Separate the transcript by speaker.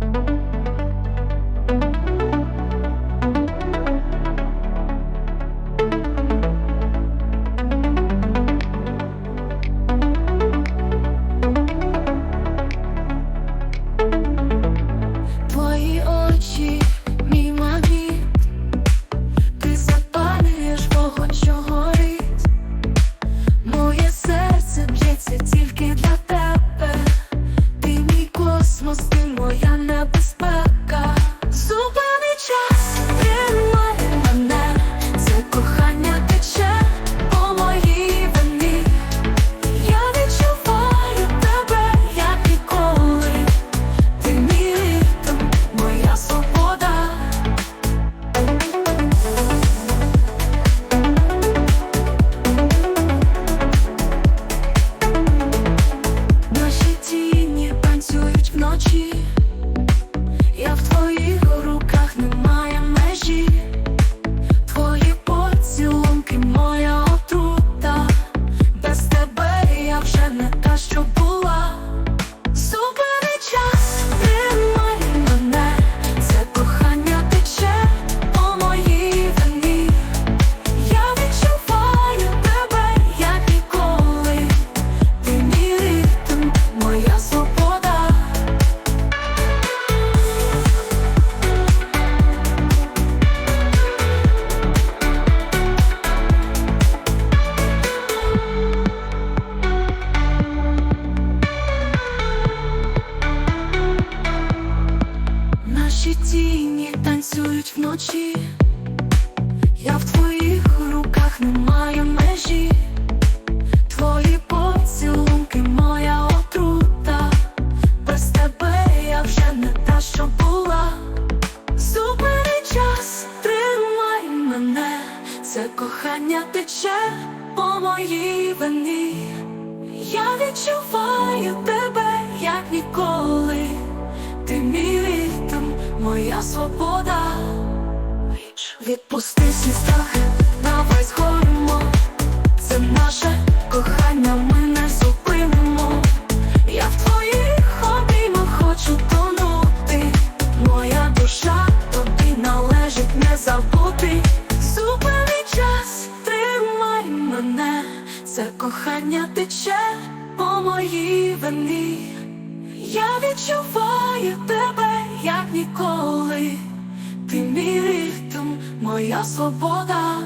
Speaker 1: Твої тіні танцюють вночі. Я в твоїх руках немає межі. Твої поцілунки, моя отрута. Без тебе я вже не та, що була. Зупини час, тримай мене, це кохання тече по моїй вені. Я відчуваю тебе, як ніколи. Моя свобода. Відпусти всі страхи, давай згоримо. Це наше кохання, ми не зупинимо. Я в твоїх обіймах хочу тонути. Моя душа тобі належить не забути. Зупини час, тримай мене. Це кохання тече по моїй вені. Я відчуваю тебе, як ніколи. Ти мій ритм, моя свобода.